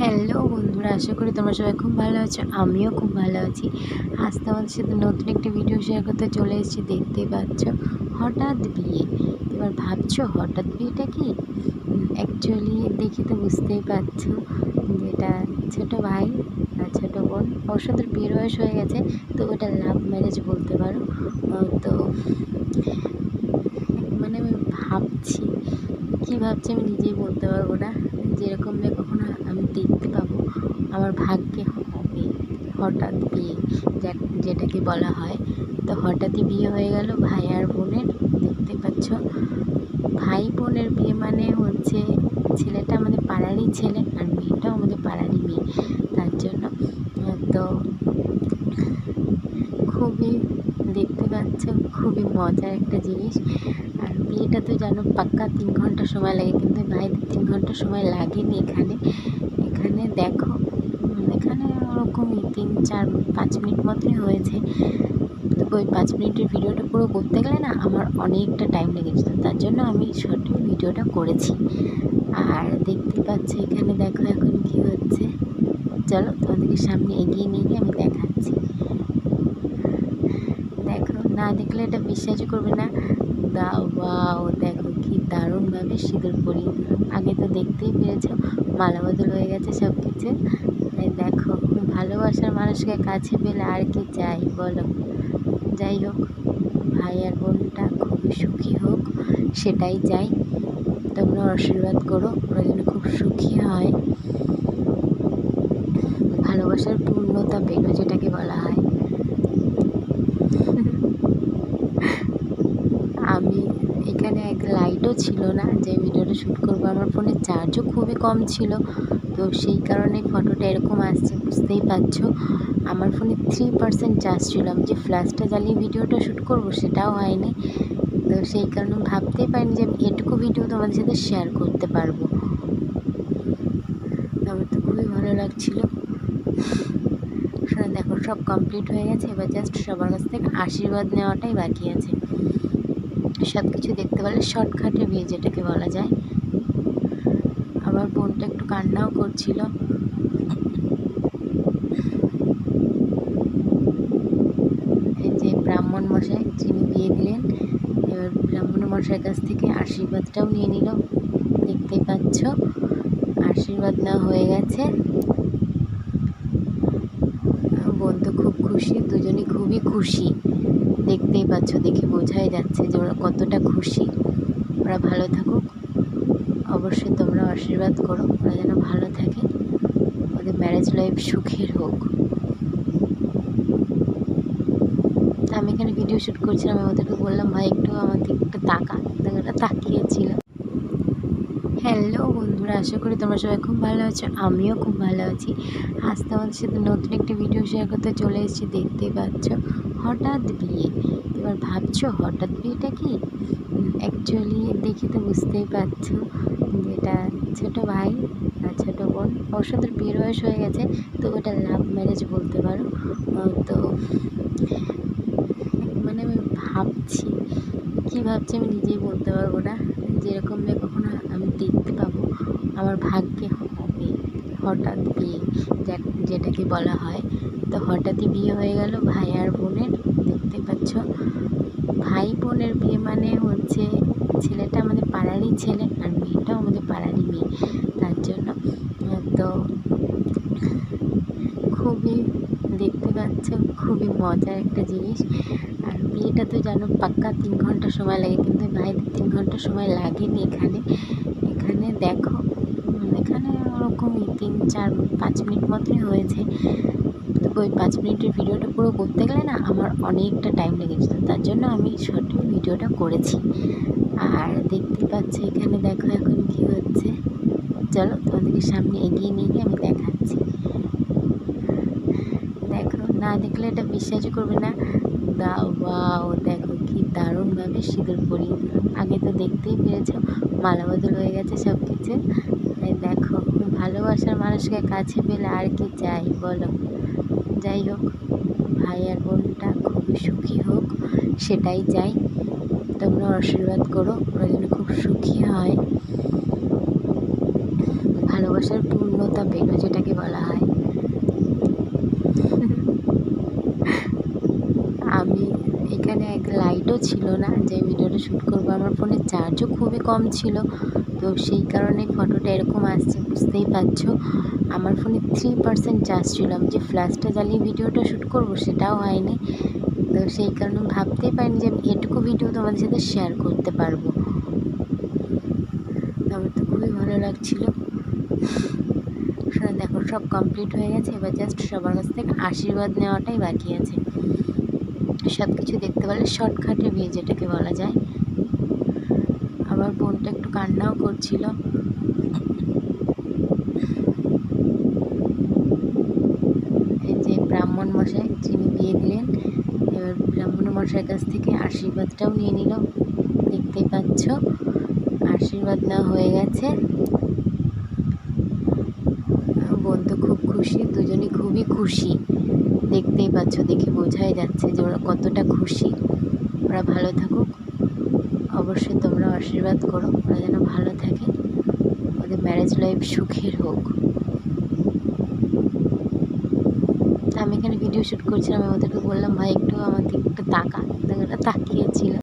Hello বন্ধুরা, আশা করি তোমরা সবাই খুব ভালো আছো, আমিও খুব ভালো আছি। আজ তোমাদের সাথে নতুন একটি ভিডিও শেয়ার করতে চলে এসেছি, দেখতেই পাচ্ছ, হঠাৎ বিয়ে। এবার ভাবছ, হঠাৎ বিয়েটা কি? অ্যাকচুয়ালি দেখে তো বুঝতেই পারছ যেটা ছোটো ভাই আর ছোটো বোন অবশ্য ওদের বিয়ের বয়স হয়ে গেছে, তো ওটা লাভ ম্যারেজ বলতে পারো। তো মানে আমি ভাবছি, কী ভাবছি আমি নিজেই বলতে পারব না, যেরকম আমি দেখতে পাবো। আমার ভাগ্যে হবে। হঠাৎ বিয়ে যা- যেটাকে বলা হয়। তো হঠাৎই বিয়ে হয়ে গেল। ভাই আর বোনের, দেখতে পাচ্ছ। ভাই বোনের বিয়ে মানে হচ্ছে ছেলেটা আমাদের পাড়ারই ছেলে আর মেয়েটাও আমাদের পাড়ারই মেয়ে। তার জন্য আহ, তো খুবই পাচ্ছ খুবই মজার একটা জিনিস। আর বিয়েটা তো জানো পাক্কা তিন ঘণ্টা সময় লাগে, কিন্তু ভাইদের তিন ঘণ্টা সময় লাগেনি এখানে। এখানে দেখো এখানে ওরকমই তিন, চার, পাঁচ মিনিট মতোই হয়েছে। তো ওই পাঁচ মিনিটের ভিডিওটা পুরো করতে গেলে না আমার অনেকটা টাইম লেগে যেত, তার জন্য আমি শর্ট ভিডিওটা করেছি। আর দেখতে পাচ্ছি এখানে দেখো এখন কি হচ্ছে। চলো তোমাদেরকে সামনে এগিয়ে নিয়ে গিয়ে আমি দেখাচ্ছি। দেখো না দেখলে এটা বিশ্বাসই করবে না। দাও বাও দেখো কি দারুণভাবে সিঁদুর দিল। আগে তো দেখতেই পেরেছ, মালা বদল হয়ে গেছে সব কিছু তাই দেখো, ভালোবাসার মানুষকে কাছে পেলে আর কি চাই বলো। যাই হোক, ভাই আর বোনটা খুবই সুখী হোক, সেটাই চাই। তোমরা আশীর্বাদ করো, ওরা যেন খুব সুখী হয়। ভালোবাসার পূর্ণতা পেল যেটাকে বলা হয় আমি এখানে এক লাইটও ছিল না যে ভিডিওটা শ্যুট করব। আমার ফোনের চার্জও খুবই কম ছিল। তো সেই কারণে ফটোটা এরকম আসছে, বুঝতেই পারছ। আমার ফোনে থ্রি পার্সেন্ট চার্জ ছিল। আমি যে ফ্ল্যাশটা জ্বালিয়ে ভিডিওটা শ্যুট করব সেটাও হয়নি। তো সেই কারণে ভাবতেই পারিনি যে আমি এটুকু ভিডিও তোমাদের সাথে শেয়ার করতে পারব। আমার তো খুবই ভালো লাগছিল। দেখো সব কমপ্লিট হয়ে গেছে। এবার জাস্ট সবার কাছ থেকে আশীর্বাদ নেওয়াটাই বাকি আছে। সব কিছু দেখতে পেলে শর্টকাটে বিয়ে যেটাকে বলা যায়। আবার বোনটা একটু কান্নাও করছিল। যে ব্রাহ্মণ মশাই, যিনি বিয়ে দিলেন, এবার ব্রাহ্মণ মশাইয়ের কাছ থেকে আশীর্বাদটাও নিয়ে নিল। দেখতেই পাচ্ছ, আশীর্বাদ নেওয়া হয়ে গেছে। বোন তো খুব খুশি, দুজনই খুবই খুশি। দেখতেই পাচ্ছ, দেখে বোঝাই যাচ্ছে যে ওরা কতটা খুশি। ওরা ভালো থাকুক। অবশ্যই তোমরা আশীর্বাদ করো। ওরা যেন ভালো থাকে। ওদের ম্যারেজ লাইফ সুখের হোক। আমি এখানে ভিডিও শ্যুট করছিলাম, আমি ওদেরকে বললাম, ভাই, একটু আমার দিকে একটু তাকা। ওরা তাকিয়েছিল। হ্যালো বন্ধুরা, আশা করি তোমরা সবাই খুব ভালো আছো। আমিও খুব ভালো আছি। আজ তোমাদের সাথে নতুন একটি ভিডিও শেয়ার করতে চলে এসেছি। দেখতেই পাচ্ছ হঠাৎ বিয়ে। এবার ভাবছ হঠাৎ বিয়েটা কি? অ্যাকচুয়ালি দেখে তো বুঝতেই পারছ এটা ছোটো ভাই আর ছোটো বোন। অবশ্য বিয়ের বয়স হয়ে গেছে, তো ওটা লাভ ম্যারেজ বলতে পারো। তো মানে আমি ভাবছি, কী ভাবছি আমি নিজেই বলতে পারব না। যেরকম কখনো আমি দেখতে পাবো, আমার ভাগ্যে হবে। হঠাৎ বিয়ে যেটাকে বলা হয়। তো হঠাৎই বিয়ে হয়ে গেল ভাই আর বোনের, দেখতে পাচ্ছ। ভাই বোনের বিয়ে মানে হচ্ছে ছেলেটা আমাদের পাড়ারই ছেলে আর মেয়েটাও আমাদের পাড়ারই মেয়ে। তার জন্য, তো খুবই দেখতে পাচ্ছ, খুবই মজার একটা জিনিস। আর বিয়েটা তো জানো পাক্কা তিন ঘণ্টা সময় লাগে, কিন্তু ভাইদের তিন ঘণ্টা সময় লাগেনি এখানে। এখানে দেখো, এখানে ওরকমই তিন, চার, পাঁচ মিনিট মতোই হয়েছে। তো ওই পাঁচ মিনিটের ভিডিওটা পুরো করতে গেলে না আমার অনেকটা টাইম লেগে যেত। তার জন্য আমি শর্ট ভিডিওটা করেছি। আর দেখতে পাচ্ছ এখানে দেখো এখন কি হচ্ছে। চলো তোমাদেরকে সামনে এগিয়ে নিয়ে গিয়ে আমি দেখাচ্ছি। দেখো, না দেখলে এটা বিশ্বাসই করবে না। দাও দেখো কি দারুণভাবে সিঁদুর পরিয়ে আগে তো দেখতেই পেরেছ মালা বদল হয়ে গেছে সব কিছু দেখো, ভালোবাসার মানুষকে কাছে পেলে আর কি চাই বলো? যাই হোক, ভাই আর বোনটা খুবই সুখী হোক, সেটাই চাই। তোমরা আশীর্বাদ করো, ওরা যেন খুব সুখী হয়। ভালোবাসার পূর্ণতা পেল, যেটাকে বলা হয়। আমি এখানে এক লাইটও ছিল না, যে ভিডিওটা শ্যুট করব। আমার ফোনের চার্জও খুবই কম ছিল। তো সেই কারণে ফটোটা এরকম আসছে, বুঝতেই পারছ। আমার ফোনে থ্রি পার্সেন্ট চার্জ ছিল। আমি যে ফ্ল্যাশটা জ্বালিয়ে ভিডিওটা শ্যুট করব সেটাও হয়নি। তো সেই কারণে ভাবতেই পারিনি যে আমি এটুকু ভিডিও তোমাদের সাথে শেয়ার করতে পারব। আমার তো খুবই ভালো লাগছিল। দেখো, সব কমপ্লিট হয়ে গেছে। এবার জাস্ট সবার কাছ থেকে আশীর্বাদ নেওয়াটাই বাকি আছে। সব কিছু দেখতে পেলে শর্টকাটে বিয়ে যেটাকে বলা যায়। আমার বোনটা একটু কান্নাও করছিল। যে ব্রাহ্মণ মশাই, যিনি বিয়ে দিলেন, এবার ব্রাহ্মণ মশাইয়ের কাছ থেকে আশীর্বাদটাও নিয়ে নিল। দেখতেই পাচ্ছ, আশীর্বাদ নেওয়া হয়ে গেছে। বোন তো খুব খুশি, দুজনই খুবই খুশি। দেখতেই পাচ্ছ, দেখে বোঝাই যাচ্ছে যে ওরা কতটা খুশি। ওরা ভালো থাকুক। অবশ্যই তোমরা আশীর্বাদ করো, ওরা যেন ভালো থাকে। ওদের ম্যারেজ লাইফ সুখের হোক। আমি এখানে ভিডিও শ্যুট করছিলাম, আমি ওদেরকে বললাম, ভাই, একটু আমার একটু তাকা। তাকিয়েছিল।